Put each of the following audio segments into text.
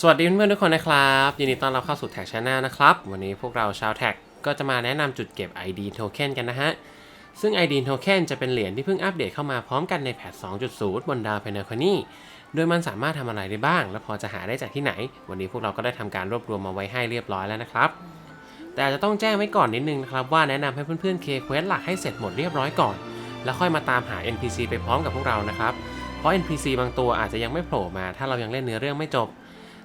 สวัสดีเพื่อนๆทุกคนนะครับ ยินดีต้อนรับเข้าสู่แท็กชาแนลนะครับ วันนี้พวกเราชาวแท็กก็จะมาแนะนำจุดเก็บ ID Token กันนะฮะ ซึ่ง ID Token จะเป็นเหรียญที่เพิ่งอัปเดตเข้ามาพร้อมกันในแพท 2.0 บนดาวเพนเนอร์คนีโดยมันสามารถทำอะไรได้บ้าง และพอจะหาได้จากที่ไหน วันนี้พวกเราก็ได้ทำการรวบรวมมาไว้ให้เรียบร้อยแล้วนะครับ แต่จะต้องแจ้งไว้ก่อนนิดนึงนะครับว่าแนะนำให้เพื่อนๆเคเควสหลักให้เสร็จหมดเรียบร้อยก่อน แล้วค่อยมาตามหา NPC ไปพร้อมกับพวกเรานะครับ เพราะ NPC บางตัวอาจจะยังไม่โผล่มา ถ้าเรายังเล่นเนื้อเรื่องไม่จบ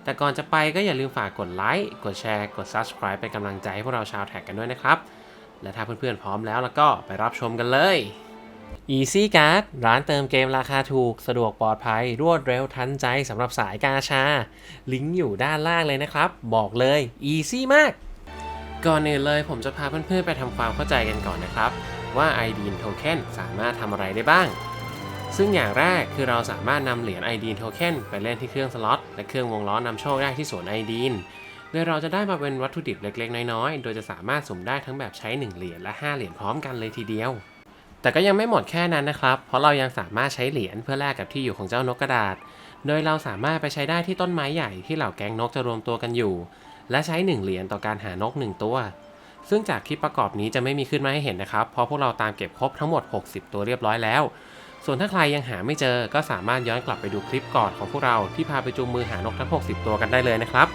แต่ก่อนจะไปก็อย่าลืมฝากกดไลค์ กดแชร์ กด Subscribe เป็นกำลังใจให้พวกเราชาวแท็กกันด้วยนะครับ และถ้าเพื่อนๆพร้อมแล้วแล้วก็ไปรับชมกันเลย Easy Card ร้านเติมเกมราคาถูก สะดวกปลอดภัย รวดเร็วทันใจสำหรับสายกาชา ลิงก์อยู่ด้านล่างเลยนะครับ บอกเลย Easy มาก ก่อนอื่นเลยผมจะพาเพื่อนๆไปทำความเข้าใจกันก่อนนะครับ ว่า ID Token สามารถทำอะไรได้บ้าง ซึ่งอย่างแรกคือเราสามารถนำเหรียญ ID Token ไปเล่นที่เครื่องสล็อตและเครื่องวงล้อนำโชคได้ที่สวน ID โดยเราจะได้มาเป็นวัตถุดิบเล็กๆ น้อยๆ โดยจะสามารถสุ่มได้ทั้งแบบใช้ 1 เหรียญและ 5 เหรียญพร้อมกันเลยทีเดียว แต่ก็ยังไม่หมดแค่นั้นนะครับ เพราะเรายังสามารถใช้เหรียญเพื่อแลกกับที่อยู่ของเจ้านกกระดาษ โดยเราสามารถไปใช้ได้ที่ต้นไม้ใหญ่ที่เหล่าแก๊งนกจะรวมตัวกันอยู่ และใช้ 1 เหรียญต่อการหานก 1 ตัว ซึ่งจากคลิปประกอบนี้จะไม่มีขึ้นมาให้เห็นนะครับ เพราะพวกเราตามเก็บครบทั้งหมด 60 ตัวเรียบร้อยแล้ว ส่วนถ้าใครยังหาไม่เจอก็สามารถย้อนกลับไปดูคลิปก่อนของพวกเราที่พาไปจูงมือหานกทั้ง 60 ตัวกันได้เลยนะครับ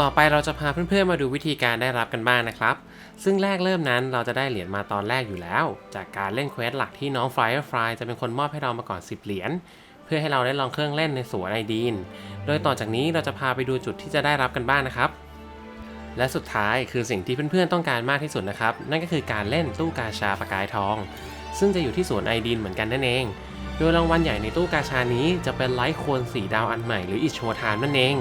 ต่อไปเราจะพาเพื่อนๆมาดูวิธีการได้รับกันบ้างนะครับ ซึ่งแรกเริ่มนั้นเราจะได้เหรียญมาตอนแรกอยู่แล้ว จากการเล่นเควสหลักที่น้อง Firefly จะเป็นคนมอบให้เรามาก่อน 10 เหรียญเพื่อให้เราได้ลองเครื่องเล่นในสวนไอดีน โดยต่อจากนี้เราจะพาไปดูจุดที่จะได้รับกันบ้างนะครับ และสุดท้ายคือสิ่งที่เพื่อนๆต้องการมากที่สุดนะครับ นั่นก็คือการเล่นตู้กาชาประกายทอง ซึ่งจะอยู่ที่สวนไอดีนเหมือนกันนั่นเอง โดยรางวัลใหญ่ในตู้กาชานี้จะเป็นไลท์โคนสีดาวอันใหม่หรืออิชโชทานนั่นเอง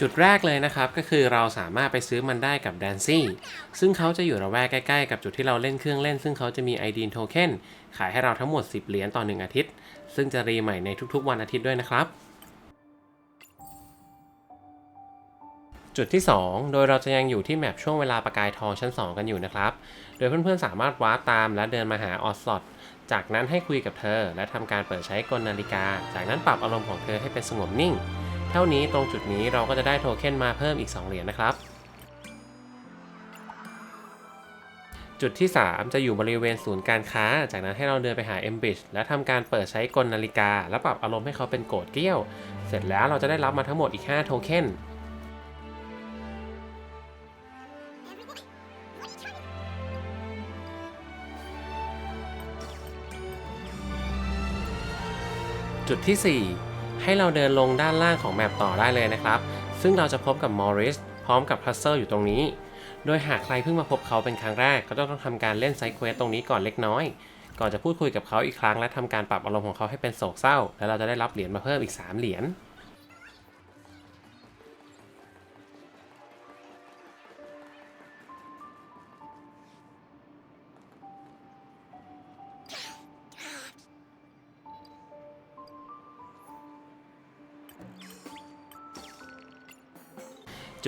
จุดแรกเลยนะครับก็คือเราสามารถไปซื้อมันได้กับแดนซี่ซึ่งเขาจะอยู่ระแวกใกล้ๆ กับจุดที่เราเล่นเครื่องเล่น ซึ่งเขาจะมี ID Token ขายให้เราทั้งหมด 10 เหรียญต่อ 1 อาทิตย์ ซึ่งจะรีใหม่ในทุกๆวันอาทิตย์ด้วยนะครับ จุดที่ 2 โดยเราจะยังอยู่ที่แมปช่วงเวลาประกายทองชั้น 2 กันอยู่นะครับ โดยเพื่อนๆสามารถวาร์ปตามและเดินมาหาออสลอตจากนั้นให้คุยกับเธอ และทำการเปิดใช้กลนาฬิกา จากนั้นปรับอารมณ์ของเธอให้เป็นสงบนิ่ง เท่านี้ตรงจุดนี้เราก็จะได้โทเค็นมาเพิ่มอีก 2 เหรียญนะครับ จุดที่ 3 จะอยู่บริเวณศูนย์การค้า จากนั้นให้เราเดินไปหา m b i s h และทำการเปิดใช้กลนาฬิกา และปรับอารมณ์ให้เขาเป็นโกรธเกลี้ยว เสร็จแล้วเราจะได้รับมาทั้งหมดอีก 5 โทเค็น จุดที่ 4 ให้เราเดินลงด้านล่างของแมปต่อได้เลยนะครับ ซึ่งเราจะพบกับมอริสพร้อมกับพัซเซอร์อยู่ตรงนี้ โดยหากใครเพิ่งมาพบเขาเป็นครั้งแรก ก็ต้องทำการเล่นไซด์เควสตรงนี้ก่อนเล็กน้อย ก่อนจะพูดคุยกับเขาอีกครั้งและทำการปรับอารมณ์ของเขาให้เป็นโศกเศร้า แล้วเราจะได้รับเหรียญมาเพิ่มอีก 3 เหรียญ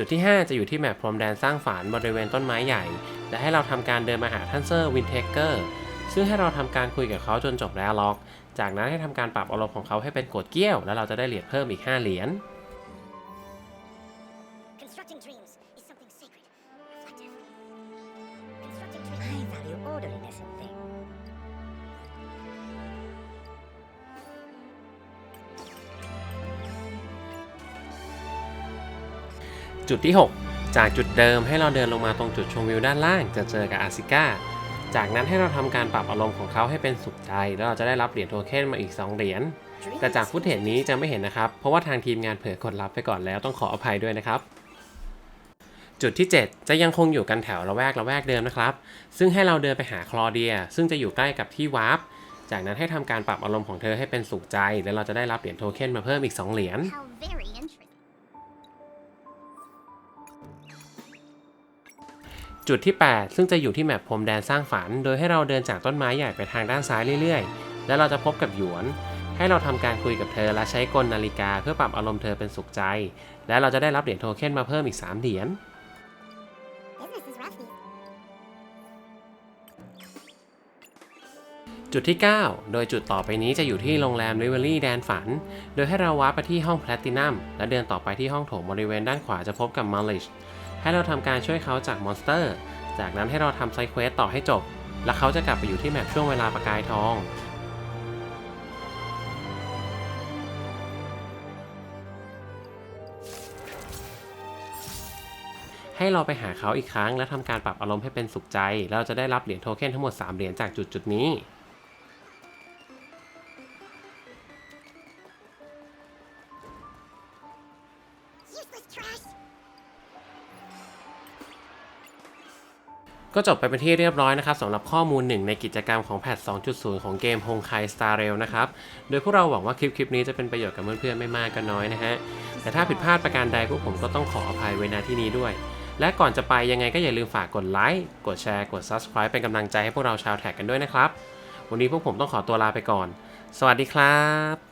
จุดที่ 5 จะอยู่ที่แมปพรมแดนสร้างฝันบริเวณต้นไม้ใหญ่ และให้เราทำการเดินมาหาท่านเซอร์วินเทเกอร์ซึ่งให้เราทำการคุยกับเขาจนจบแล้วล็อก จากนั้นให้ทำการปรับอารมณ์ของเขาให้เป็นโกรธเกี้ยว แล้วเราจะได้เหรียญเพิ่มอีก 5 เหรียญ จุดที่ 6 จากจุดเดิมให้เราเดินลงมาตรงจุดชมวิวด้านล่างจะเจอกับอาซิก้า จากนั้นให้เราทำการปรับอารมณ์ของเขาให้เป็นสุขใจ แล้วเราจะได้รับเหรียญโทเค็นมาอีก 2 เหรียญ แต่จากฟุตเทจนี้จะไม่เห็นนะครับ เพราะว่าทางทีมงานเผลอกดรับไปก่อนแล้วต้องขออภัยด้วยนะครับจุดที่ 7 จะยังคงอยู่กันแถวละแวกละแวกเดิมนะครับ ซึ่งให้เราเดินไปหาคลอเดีย ซึ่งจะอยู่ใกล้กับที่วาร์ป จากนั้นให้ทำการปรับอารมณ์ของเธอให้เป็นสุขใจ แล้วเราจะได้รับเหรียญโทเค็นมาเพิ่มอีก 2 เหรียญ จุดที่ 8 ซึ่งจะอยู่ที่แมปพรมแดนสร้างฝัน โดยให้เราเดินจากต้นไม้ใหญ่ไปทางด้านซ้ายเรื่อยๆ แล้วเราจะพบกับหยวน ให้เราทำการคุยกับเธอและใช้กลนาฬิกาเพื่อปรับอารมณ์เธอเป็นสุขใจ และเราจะได้รับเหรียญโทเค็นมาเพิ่มอีก 3 เหรียญ Business is rough these จุดที่ 9 โดยจุดต่อไปนี้จะอยู่ที่โรงแรมริเวอรี่แดนฝัน โดยให้เราวาร์ปไปที่ห้องแพลตินัมและเดินต่อไปที่ห้องโถงบริเวณด้านขวาจะพบกับมัลลิช ให้เราทำการช่วยเขาจากมอนสเตอร์ จากนั้นให้เราทำไซเควสต่อให้จบ แล้วเขาจะกลับไปอยู่ที่แมปช่วงเวลาประกายทองให้เราไปหาเขาอีกครั้งและทำการปรับอารมณ์ให้เป็นสุขใจ เราจะได้รับเหรียญโทเค็นทั้งหมด 3 เหรียญจากจุดจุดนี้ ก็จบไปเป็นที่เรียบร้อยนะครับสำหรับข้อมูลหนึ่งในกิจกรรมของแพท 2.0 ของเกม Honkai Star Rail นะครับ โดยพวกเราหวังว่าคลิปคลิปนี้จะเป็นประโยชน์กับเพื่อนๆไม่มากก็น้อยนะฮะ แต่ถ้าผิดพลาดประการใดพวกผมก็ต้องขออภัยไว้ณที่นี้ด้วย และก่อนจะไปยังไงก็อย่าลืมฝากกดไลค์ กดแชร์ กด Subscribe เป็นกำลังใจให้พวกเราชาวแท็กกันด้วยนะครับ วันนี้พวกผมต้องขอตัวลาไปก่อน สวัสดีครับ